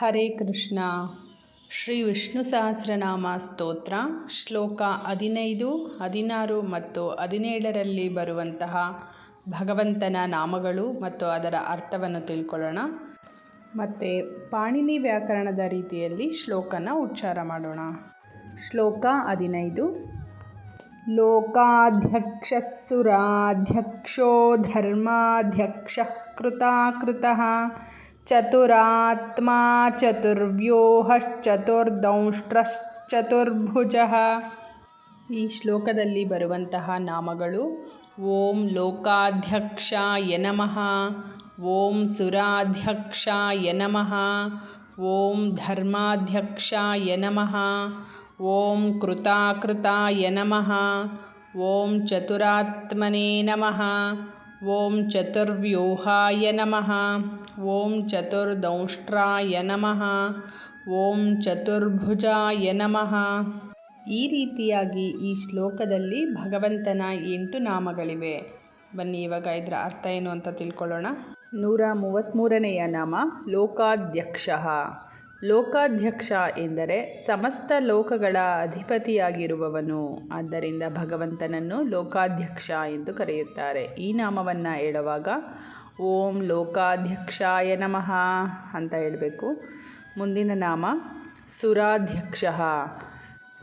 ಹರೇ ಕೃಷ್ಣ. ಶ್ರೀ ವಿಷ್ಣು ಸಹಸ್ರನಾಮ ಸ್ತೋತ್ರ ಶ್ಲೋಕ ಹದಿನೈದು, ಹದಿನಾರು ಮತ್ತು ಹದಿನೇಳರಲ್ಲಿ ಬರುವಂತಹ ಭಗವಂತನ ನಾಮಗಳು ಮತ್ತು ಅದರ ಅರ್ಥವನ್ನು ತಿಳ್ಕೊಳ್ಳೋಣ. ಮತ್ತು ಪಾಣಿನಿ ವ್ಯಾಕರಣದ ರೀತಿಯಲ್ಲಿ ಶ್ಲೋಕನ ಉಚ್ಚಾರ ಮಾಡೋಣ. ಶ್ಲೋಕ ಹದಿನೈದು. ಲೋಕಾಧ್ಯಕ್ಷಸುರಾಧ್ಯಕ್ಷೋ ಧರ್ಮಾಧ್ಯಕ್ಷ ಕೃತಾಕೃತಃ ಚತುರಾತ್ಮಾ ಚತುರ್ವ್ಯೂಹಶ್ಚತುರ್ದಂಷ್ಟ್ರಶ್ಚತುರ್ಭುಜಃ ಈ ಶ್ಲೋಕದಲ್ಲಿ ಬರುವಂತಹ ನಾಮಗಳು ಓಂ ಲೋಕಾಧ್ಯಕ್ಷಾಯ ನಮಃ, ಓಂ ಸುರಾಧ್ಯಕ್ಷಾಯ ನಮಃ, ಓಂ ಧರ್ಮಾಧ್ಯಕ್ಷಾಯ ನಮಃ, ಓಂ ಕೃತಾಕೃತಾಯ ನಮಃ, ಓಂ ಚತುರಾತ್ಮನೇ ನಮಃ ಓಂ ಚತುರ್ವ್ಯೂಹಾಯ ನಮಃ. ಓಂ ಚತುರ್ದಂಷ್ಟ್ರಾಯ ನಮಃ. ಓಂ ಚತುರ್ಭುಜಾಯ ನಮಃ. ಈ ರೀತಿಯಾಗಿ ಈ ಶ್ಲೋಕದಲ್ಲಿ ಭಗವಂತನ ಎಂಟು ನಾಮಗಳಿವೆ. ಬನ್ನಿ, ಇವಾಗ ಇದರ ಅರ್ಥ ಏನು ಅಂತ ತಿಳ್ಕೊಳ್ಳೋಣ. ನೂರ ಮೂವತ್ತ್ಮೂರನೆಯ ನಾಮ ಲೋಕಾಧ್ಯಕ್ಷ. ಲೋಕಾಧ್ಯಕ್ಷ ಎಂದರೆ ಸಮಸ್ತ ಲೋಕಗಳ ಅಧಿಪತಿಯಾಗಿರುವವನು. ಆದ್ದರಿಂದ ಭಗವಂತನನ್ನು ಲೋಕಾಧ್ಯಕ್ಷ ಎಂದು ಕರೆಯುತ್ತಾರೆ. ಈ ನಾಮವನ್ನು ಹೇಳುವಾಗ, ಓಂ ಲೋಕಾಧ್ಯಕ್ಷಾಯ ನಮಃ ಅಂತ ಹೇಳಬೇಕು. ಮುಂದಿನ ನಾಮ, ಸುರಾಧ್ಯಕ್ಷ.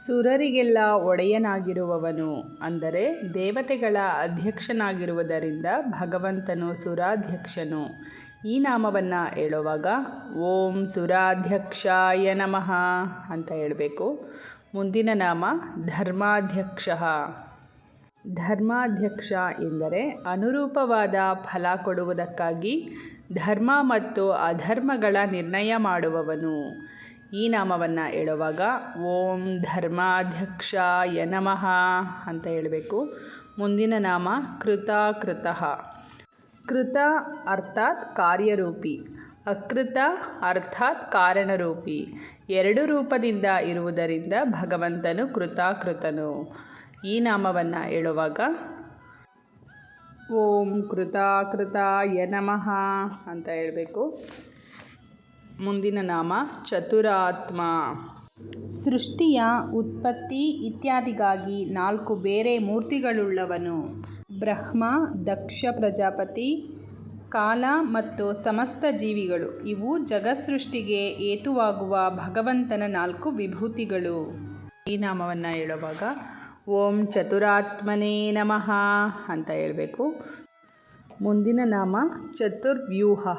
ಸುರರಿಗೆಲ್ಲ ಒಡೆಯನಾಗಿರುವವನು ಅಂದರೆ ದೇವತೆಗಳ ಅಧ್ಯಕ್ಷನಾಗಿರುವುದರಿಂದ ಭಗವಂತನು ಸುರಾಧ್ಯಕ್ಷನು. ಈ ನಾಮವನ್ನು ಹೇಳುವಾಗ ಓಂ ಸುರಾಧ್ಯಕ್ಷಾಯ ನಮಃ ಅಂತ ಹೇಳಬೇಕು. ಮುಂದಿನ ನಾಮ ಧರ್ಮಾಧ್ಯಕ್ಷ. ಧರ್ಮಾಧ್ಯಕ್ಷ ಎಂದರೆ ಅನುರೂಪವಾದ ಫಲ ಕೊಡುವುದಕ್ಕಾಗಿ ಧರ್ಮ ಮತ್ತು ಅಧರ್ಮಗಳ ನಿರ್ಣಯ ಮಾಡುವವನು. ಈ ನಾಮವನ್ನು ಹೇಳುವಾಗ ಓಂ ಧರ್ಮಾಧ್ಯಕ್ಷಾಯ ನಮಃ ಅಂತ ಹೇಳಬೇಕು. ಮುಂದಿನ ನಾಮ ಕೃತಾಕೃತಃ. ಕೃತ ಅರ್ಥಾತ್ ಕಾರ್ಯರೂಪಿ. ಅಕೃತ ಅರ್ಥಾತ್ ಕಾರಣರೂಪಿ. ಎರಡು ರೂಪದಿಂದ ಇರುವುದರಿಂದ ಭಗವಂತನು ಕೃತಾಕೃತನು. ಈ ನಾಮವನ್ನು ಹೇಳುವಾಗ, ಓಂ ಕೃತಾಕೃತಾಯ ನಮಃ ಅಂತ ಹೇಳಬೇಕು. ಮುಂದಿನ ನಾಮ ಚತುರಾತ್ಮ. ಸೃಷ್ಟಿಯ ಉತ್ಪತ್ತಿ ಇತ್ಯಾದಿಗಾಗಿ ನಾಲ್ಕು ಬೇರೆ ಮೂರ್ತಿಗಳುಳ್ಳವನು. ಬ್ರಹ್ಮ, ದಕ್ಷ ಪ್ರಜಾಪತಿ, ಕಾಲ ಮತ್ತು ಸಮಸ್ತ ಜೀವಿಗಳು. ಇವು ಜಗತ್ಸೃಷ್ಟಿಗೆ ಏತುವಾಗುವ ಭಗವಂತನ ನಾಲ್ಕು ವಿಭೂತಿಗಳು. ಈ ನಾಮವನ್ನು ಹೇಳುವಾಗ, ಓಂ ಚತುರಾತ್ಮನೇ ನಮಃ ಅಂತ ಹೇಳಬೇಕು. ಮುಂದಿನ ನಾಮ ಚತುರ್ವ್ಯೂಹ.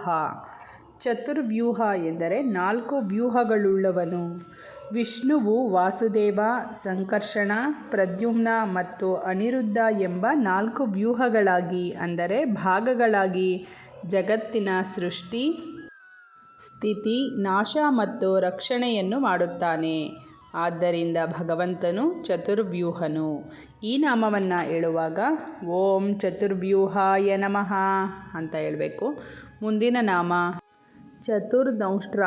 ಚತುರ್ವ್ಯೂಹ ಎಂದರೆ ನಾಲ್ಕು ವ್ಯೂಹಗಳುಳ್ಳವನು. ವಿಷ್ಣುವು ವಾಸುದೇವ, ಸಂಕರ್ಷಣ, ಪ್ರದ್ಯುಮ್ನ ಮತ್ತು ಅನಿರುದ್ಧ ಎಂಬ ನಾಲ್ಕು ವ್ಯೂಹಗಳಾಗಿ, ಅಂದರೆ ಭಾಗಗಳಾಗಿ, ಜಗತ್ತಿನ ಸೃಷ್ಟಿ, ಸ್ಥಿತಿ, ನಾಶ ಮತ್ತು ರಕ್ಷಣೆಯನ್ನು ಮಾಡುತ್ತಾನೆ. ಆದ್ದರಿಂದ ಭಗವಂತನು ಚತುರ್ವ್ಯೂಹನು. ಈ ನಾಮವನ್ನು ಹೇಳುವಾಗ, ಓಂ ಚತುರ್ವ್ಯೂಹಾಯ ನಮಃ ಅಂತ ಹೇಳಬೇಕು. ಮುಂದಿನ ನಾಮ ಚತುರ್ದಂಷ್ಟ್ರ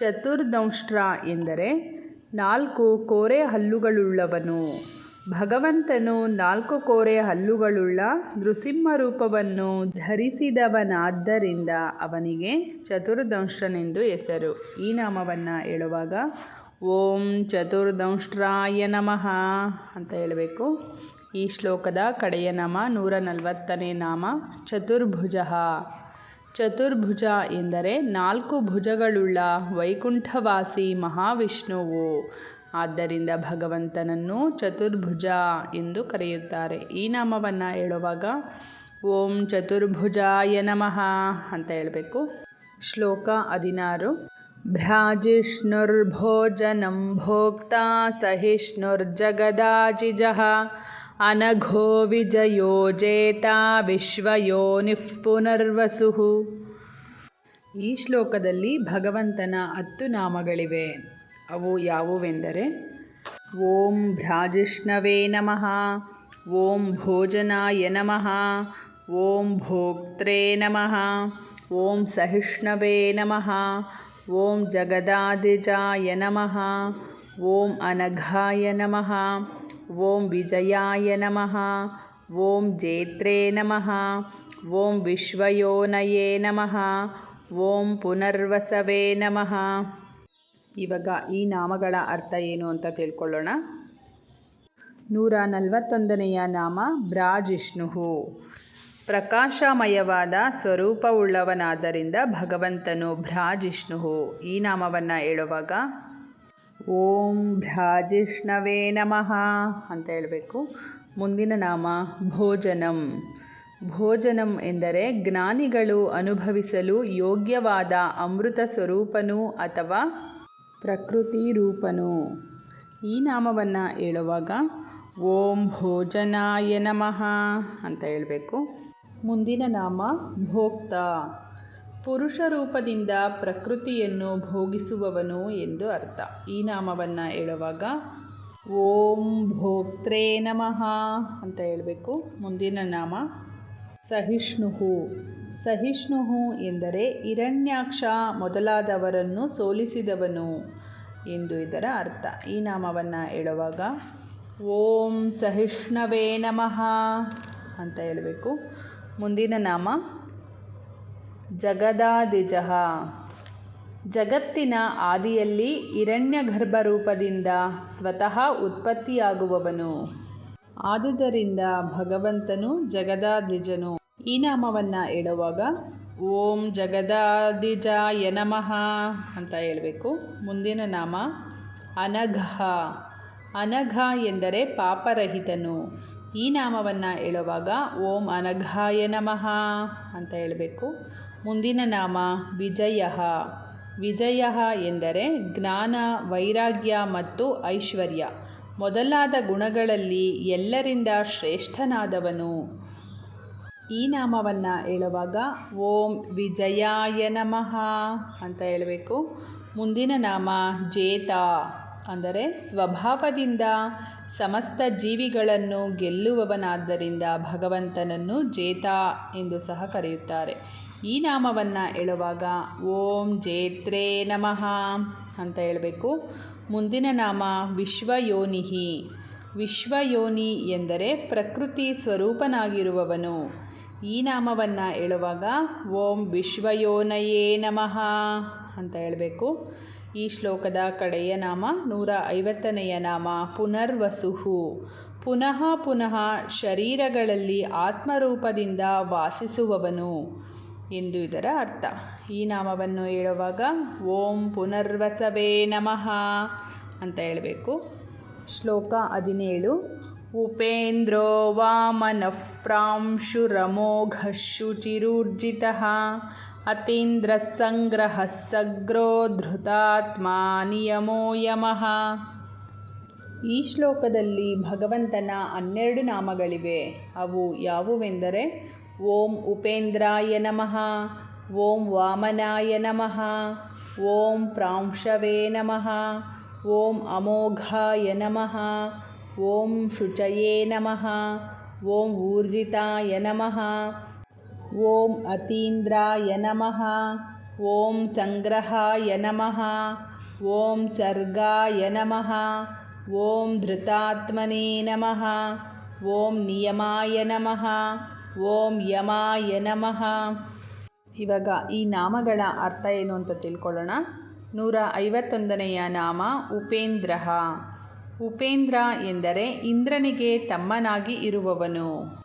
ಚತುರ್ದಂಷ್ಟ್ರ ಎಂದರೆ ನಾಲ್ಕು ಕೋರೆ ಹಲ್ಲುಗಳುಳ್ಳವನು. ಭಗವಂತನು ನಾಲ್ಕು ಕೋರೆ ಹಲ್ಲುಗಳುಳ್ಳ ನೃಸಿಂಹ ರೂಪವನ್ನು ಧರಿಸಿದವನಾದ್ದರಿಂದ ಅವನಿಗೆ ಚತುರ್ದಂಷ್ಟ್ರನೆಂದು ಹೆಸರು. ಈ ನಾಮವನ್ನು ಹೇಳುವಾಗ, ಓಂ ಚತುರ್ದಂಷ್ಟ್ರಾಯ ನಮಃ ಅಂತ ಹೇಳಬೇಕು. ಈ ಶ್ಲೋಕದ ಕಡೆಯ ನಾಮ ನೂರ ನಲವತ್ತನೇ ನಾಮ ಚತುರ್ಭುಜ. ಚತುರ್ಭುಜ ಎಂದರೆ ನಾಲ್ಕು ಭುಜಗಳುಳ್ಳ ವೈಕುಂಠವಾಸಿ ಮಹಾವಿಷ್ಣುವು. ಆದ್ದರಿಂದ ಭಗವಂತನನ್ನು ಚತುರ್ಭುಜ ಎಂದು ಕರೆಯುತ್ತಾರೆ. ಈ ನಾಮವನ್ನು ಹೇಳುವಾಗ ಓಂ ಚತುರ್ಭುಜಾಯ ನಮಃ ಅಂತ ಹೇಳಬೇಕು. ಶ್ಲೋಕ ಹದಿನಾರು. ಭ್ರಾಜಿಷ್ಣುರ್ಭೋಜನಂ ಭೋಕ್ತಾ ಸಹಿಷ್ಣುರ್ಜಗದಾಜಿಜಃ. ಅನಘೋ ವಿಜಯೋ ಜೇತಾ ವಿಶ್ವಯೋನಿಃ ಪುನರ್ವಸು. ಈ ಶ್ಲೋಕದಲ್ಲಿ ಭಗವಂತನ ಹತ್ತು ನಾಮಗಳಿವೆ. ಅವು ಯಾವುವೆಂದರೆ, ಓಂ ಭ್ರಾಜಿಷ್ಣವೇ ನಮಃ, ಓಂ ಭೋಜನಾಯ ನಮಃ, ಓಂ ಭೋಕ್ತ್ರೇ ನಮಃ, ಓಂ ಸಹಿಷ್ಣವೇ ನಮಃ, ಓಂ ಜಗದಾದಿಜಾಯ ನಮಃ, ಓಂ ಅನಘಾಯ ನಮಃ ಓಂ ವಿಜಯಾಯ ನಮಃ. ಓಂ ಜೇತ್ರೇ ನಮಃ. ಓಂ ವಿಶ್ವಯೋನಯೇ ನಮಃ. ಓಂ ಪುನರ್ವಸವೇ ನಮಃ. ಇವಾಗ ಈ ನಾಮಗಳ ಅರ್ಥ ಏನು ಅಂತ ತಿಳ್ಕೊಳ್ಳೋಣ. ನೂರ ನಲವತ್ತೊಂದನೆಯ ನಾಮ ಬ್ರಾಜಿಷ್ಣು ಪ್ರಕಾಶಮಯವಾದ ಸ್ವರೂಪವುಳ್ಳವನಾದ್ದರಿಂದ ಭಗವಂತನು ಭ್ರಾಜಿಷ್ಣು ಈ ನಾಮವನ್ನು ಹೇಳುವಾಗ ಓಂ ಭ್ರಾಜಿಷ್ಣವೇ ನಮಃ ಅಂತ ಹೇಳಬೇಕು. ಮುಂದಿನ ನಾಮ ಭೋಜನಂ. ಭೋಜನಂ ಎಂದರೆ ಜ್ಞಾನಿಗಳು ಅನುಭವಿಸಲು ಯೋಗ್ಯವಾದ ಅಮೃತ ಸ್ವರೂಪನು ಅಥವಾ ಪ್ರಕೃತಿ ರೂಪನು. ಈ ನಾಮವನ್ನು ಹೇಳುವಾಗ ಓಂ ಭೋಜನಾಯ ನಮಃ ಅಂತ ಹೇಳಬೇಕು. ಮುಂದಿನ ನಾಮ ಭೋಕ್ತ. ಪುರುಷ ರೂಪದಿಂದ ಪ್ರಕೃತಿಯನ್ನು ಭೋಗಿಸುವವನು ಎಂದು ಅರ್ಥ. ಈ ನಾಮವನ್ನು ಹೇಳುವಾಗ ಓಂ ಭೋಕ್ತ್ರೇ ನಮಃ ಅಂತ ಹೇಳಬೇಕು. ಮುಂದಿನ ನಾಮ ಸಹಿಷ್ಣುಹು. ಸಹಿಷ್ಣುಹು ಎಂದರೆ ಹಿರಣ್ಯಾಕ್ಷ ಮೊದಲಾದವರನ್ನು ಸೋಲಿಸಿದವನು ಎಂದು ಇದರ ಅರ್ಥ. ಈ ನಾಮವನ್ನು ಹೇಳುವಾಗ ಓಂ ಸಹಿಷ್ಣವೇ ನಮಃ ಅಂತ ಹೇಳಬೇಕು. ಮುಂದಿನ ನಾಮ ಜಗದಾದಿಜಃ. ಜಗತ್ತಿನ ಆದಿಯಲ್ಲಿ ಹಿರಣ್ಯಗರ್ಭ ರೂಪದಿಂದ ಸ್ವತಃ ಉತ್ಪತ್ತಿಯಾಗುವವನು. ಆದುದರಿಂದ ಭಗವಂತನು ಜಗದಾದಿಜನು. ಈ ನಾಮವನ್ನು ಹೇಳುವಾಗ ಓಂ ಜಗದಾದಿಜಾಯ ನಮಃ ಅಂತ ಹೇಳಬೇಕು. ಮುಂದಿನ ನಾಮ ಅನಘ. ಅನಘ ಎಂದರೆ ಪಾಪರಹಿತನು. ಈ ನಾಮವನ್ನು ಹೇಳುವಾಗ ಓಂ ಅನಘಾಯ ನಮಃ ಅಂತ ಹೇಳಬೇಕು. ಮುಂದಿನ ನಾಮ ವಿಜಯ. ವಿಜಯ ಎಂದರೆ ಜ್ಞಾನ, ವೈರಾಗ್ಯ ಮತ್ತು ಐಶ್ವರ್ಯ. ಮೊದಲಾದ ಗುಣಗಳಲ್ಲಿ ಎಲ್ಲರಿಂದ ಶ್ರೇಷ್ಠನಾದವನು. ಈ ನಾಮವನ್ನು ಹೇಳುವಾಗ ಓಂ ವಿಜಯಾಯ ನಮಃ ಅಂತ ಹೇಳಬೇಕು. ಮುಂದಿನ ನಾಮ ಜೇತ ಅಂದರೆ ಸ್ವಭಾವದಿಂದ ಸಮಸ್ತ ಜೀವಿಗಳನ್ನು ಗೆಲ್ಲುವವನಾದ್ದರಿಂದ ಭಗವಂತನನ್ನು ಜೇತ ಎಂದು ಸಹ ಕರೆಯುತ್ತಾರೆ. ಈ ನಾಮವನ್ನು ಹೇಳುವಾಗ ಓಂ ಜೇತ್ರೇ ನಮಃ ಅಂತ ಹೇಳಬೇಕು. ಮುಂದಿನ ನಾಮ ವಿಶ್ವಯೋನಿಹಿ. ವಿಶ್ವಯೋನಿ ಎಂದರೆ ಪ್ರಕೃತಿ ಸ್ವರೂಪನಾಗಿರುವವನು. ಈ ನಾಮವನ್ನು ಹೇಳುವಾಗ ಓಂ ವಿಶ್ವಯೋನಯೇ ನಮಃ ಅಂತ ಹೇಳಬೇಕು. ಈ ಶ್ಲೋಕದ ಕಡೆಯ ನಾಮ ನೂರ ಐವತ್ತನೆಯ ನಾಮ ಪುನರ್ವಸುಹು. ಪುನಃ ಪುನಃ ಶರೀರಗಳಲ್ಲಿ ಆತ್ಮರೂಪದಿಂದ ವಾಸಿಸುವವನು. ಎಂದು ಇದರ ಅರ್ಥ. ಈ ನಾಮವನ್ನು ಹೇಳುವಾಗ ಓಂ ಪುನರ್ವಸವೇ ನಮಃ ಅಂತ ಹೇಳಬೇಕು. ಶ್ಲೋಕ ಹದಿನೇಳು. ಉಪೇಂದ್ರೋ ವಾಮನಃ ಪ್ರಾಂಶುರಮೋಘಶುಚಿರೂರ್ಜಿತಃ ಅತೀಂದ್ರ ಸಂಗ್ರಹ ಸಗ್ರೋ ಧೃತಾತ್ಮ ನಿಯಮೋ ಯಮಃ. ಈ ಶ್ಲೋಕದಲ್ಲಿ ಭಗವಂತನ ಹನ್ನೆರಡು ನಾಮಗಳಿವೆ. ಅವು ಯಾವುವೆಂದರೆ ॐ उपेन्द्राय नमः ॐ वामनाय नमः ॐ प्रांशवे नमः ॐ अमोघाय नमः ॐ शुचये नमः ॐ ऊर्जिताय नमः ॐ अतीन्द्राय नमः ॐ सङ्ग्रहाय नमः ॐ सर्गाय नमः ॐ धृतात्मने नमः ॐ नियमाय नमः ಓಂ ಯಮಾಯ ನಮಃ. ಇವಾಗ ಈ ನಾಮಗಳ ಅರ್ಥ ಏನು ಅಂತ ತಿಳ್ಕೊಳ್ಳೋಣ. ನೂರ ಐವತ್ತೊಂದನೆಯ ನಾಮ ಉಪೇಂದ್ರ. ಉಪೇಂದ್ರ ಎಂದರೆ ಇಂದ್ರನಿಗೆ ತಮ್ಮನಾಗಿ ಇರುವವನು.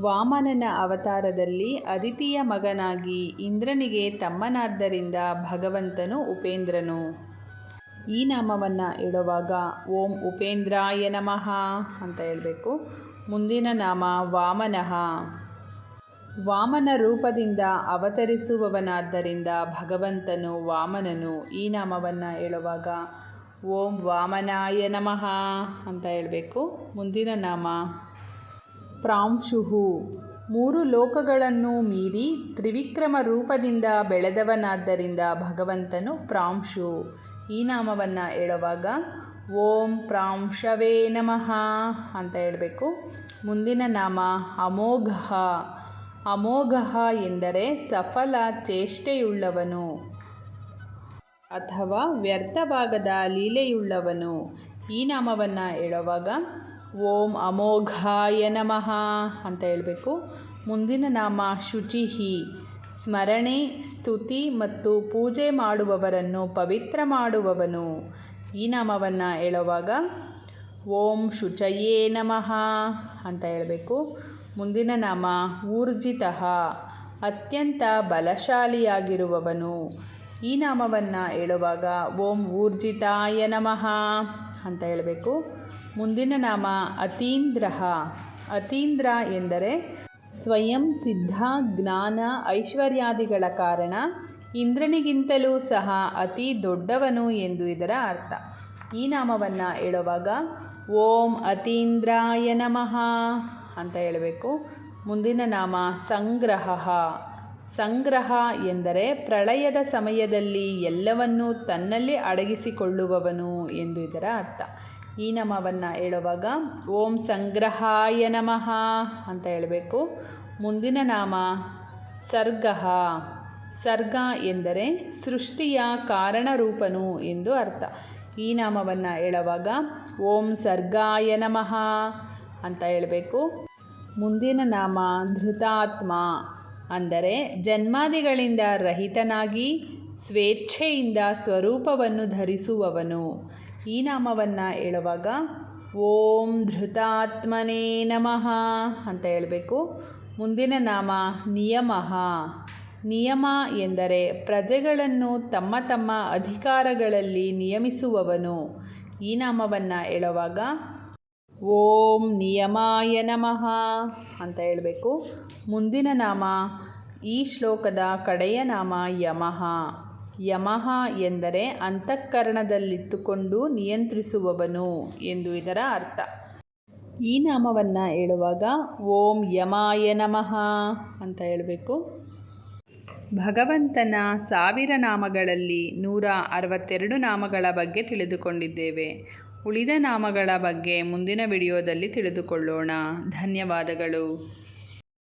ವಾಮನನ ಅವತಾರದಲ್ಲಿ ಅದಿತಿಯ ಮಗನಾಗಿ ಇಂದ್ರನಿಗೆ ತಮ್ಮನಾದ್ದರಿಂದ ಭಗವಂತನು ಉಪೇಂದ್ರನು. ಈ ನಾಮವನ್ನು ಇಡುವಾಗ ಓಂ ಉಪೇಂದ್ರಾಯ ನಮಃ ಅಂತ ಹೇಳಬೇಕು. ಮುಂದಿನ ನಾಮ ವಾಮನಃ. ವಾಮನ ರೂಪದಿಂದ ಅವತರಿಸುವವನಾದ್ದರಿಂದ ಭಗವಂತನು ವಾಮನನು ಈ ನಾಮವನ್ನು ಹೇಳುವಾಗ, ಓಂ ವಾಮನಾಯ ನಮಃ ಅಂತ ಹೇಳಬೇಕು. ಮುಂದಿನ ನಾಮ, ಪ್ರಾಂಶುಹು. ಮೂರು ಲೋಕಗಳನ್ನು ಮೀರಿ ತ್ರಿವಿಕ್ರಮ ರೂಪದಿಂದ ಬೆಳೆದವನಾದ್ದರಿಂದ ಭಗವಂತನು ಪ್ರಾಂಶು. ಈ ನಾಮವನ್ನು ಹೇಳುವಾಗ, ಓಂ ಪ್ರಾಂಶವೇ ನಮಃ ಅಂತ ಹೇಳಬೇಕು. ಮುಂದಿನ ನಾಮ, ಅಮೋಘ. ಅಮೋಘ ಎಂದರೆ ಸಫಲ ಚೇಷ್ಟೆಯುಳ್ಳವನು. ಅಥವಾ ವ್ಯರ್ಥವಾಗದ ಲೀಲೆಯುಳ್ಳವನು. ಈ ನಾಮವನ್ನು ಹೇಳುವಾಗ, ಓಂ ಅಮೋಘಾಯ ನಮಃ ಅಂತ ಹೇಳಬೇಕು. ಮುಂದಿನ ನಾಮ ಶುಚಿಹಿ. ಸ್ಮರಣೆ, ಸ್ತುತಿ ಮತ್ತು ಪೂಜೆ ಮಾಡುವವರನ್ನು ಪವಿತ್ರ ಮಾಡುವವನು. ಈ ನಾಮವನ್ನು ಹೇಳುವಾಗ, ಓಂ ಶುಚಯೇ ನಮಃ ಅಂತ ಹೇಳಬೇಕು. ಮುಂದಿನ ನಾಮ ಊರ್ಜಿತಃ. ಅತ್ಯಂತ ಬಲಶಾಲಿಯಾಗಿರುವವನು. ಈ ನಾಮವನ್ನು ಹೇಳುವಾಗ ಓಂ ಊರ್ಜಿತಾಯ ನಮಃ ಅಂತ ಹೇಳಬೇಕು. ಮುಂದಿನ ನಾಮ ಅತೀಂದ್ರಃ. ಅತೀಂದ್ರ ಎಂದರೆ ಸ್ವಯಂ ಸಿದ್ಧ ಜ್ಞಾನ ಐಶ್ವರ್ಯಾದಿಗಳ ಕಾರಣ ಇಂದ್ರನಿಗಿಂತಲೂ ಸಹ ಅತಿ ದೊಡ್ಡವನು ಎಂದು ಇದರ ಅರ್ಥ. ಈ ನಾಮವನ್ನು ಹೇಳುವಾಗ ಓಂ ಅತೀಂದ್ರಾಯ ನಮಃ. ಅಂತ ಹೇಳಬೇಕು. ಮುಂದಿನ ನಾಮ ಸಂಗ್ರಹ. ಸಂಗ್ರಹ ಎಂದರೆ ಪ್ರಳಯದ ಸಮಯದಲ್ಲಿ ಎಲ್ಲವನ್ನೂ ತನ್ನಲ್ಲಿ ಅಡಗಿಸಿಕೊಳ್ಳುವವನು ಎಂದು ಇದರ ಅರ್ಥ. ಈ ನಾಮವನ್ನು ಹೇಳುವಾಗ ಓಂ ಸಂಗ್ರಹಾಯ ನಮಃ ಅಂತ ಹೇಳಬೇಕು. ಮುಂದಿನ ನಾಮ ಸರ್ಗಃ. ಸರ್ಗ ಎಂದರೆ ಸೃಷ್ಟಿಯ ಕಾರಣರೂಪನು ಎಂದು ಅರ್ಥ. ಈ ನಾಮವನ್ನು ಹೇಳುವಾಗ ಓಂ ಸರ್ಗಾಯ ನಮಃ ಅಂತ ಹೇಳಬೇಕು. ಮುಂದಿನ ನಾಮ ಧೃತಾತ್ಮ ಅಂದರೆ ಜನ್ಮಾದಿಗಳಿಂದ ರಹಿತನಾಗಿ ಸ್ವೇಚ್ಛೆಯಿಂದ ಸ್ವರೂಪವನ್ನು ಧರಿಸುವವನು. ಈ ನಾಮವನ್ನು ಹೇಳುವಾಗ ಓಂ ಧೃತಾತ್ಮನೇ ನಮಃ ಅಂತ ಹೇಳಬೇಕು. ಮುಂದಿನ ನಾಮ ನಿಯಮಃ. ನಿಯಮ ಎಂದರೆ ಪ್ರಜೆಗಳನ್ನು ತಮ್ಮ ತಮ್ಮ ಅಧಿಕಾರಗಳಲ್ಲಿ ನಿಯಮಿಸುವವನು. ಈ ನಾಮವನ್ನು ಹೇಳುವಾಗ ಓಂ ನಿಯಮಾಯ ನಮಃ ಅಂತ ಹೇಳಬೇಕು. ಮುಂದಿನ ನಾಮ ಈ ಶ್ಲೋಕದ ಕಡೆಯ ನಾಮ ಯಮಃ. ಯಮಃ ಎಂದರೆ ಅಂತಃಕರಣದಲ್ಲಿಟ್ಟುಕೊಂಡು ನಿಯಂತ್ರಿಸುವವನು ಎಂದು ಇದರ ಅರ್ಥ. ಈ ನಾಮವನ್ನು ಹೇಳುವಾಗ ಓಂ ಯಮಾಯ ನಮಃ ಅಂತ ಹೇಳಬೇಕು. ಭಗವಂತನ ಸಾವಿರ ನಾಮಗಳಲ್ಲಿ ನೂರ ಅರವತ್ತೆರಡು ನಾಮಗಳ ಬಗ್ಗೆ ತಿಳಿದುಕೊಂಡಿದ್ದೇವೆ. ಉಳಿದ ನಾಮಗಳ ಬಗ್ಗೆ ಮುಂದಿನ ವಿಡಿಯೋದಲ್ಲಿ ತಿಳಿದುಕೊಳ್ಳೋಣ. ಧನ್ಯವಾದಗಳು.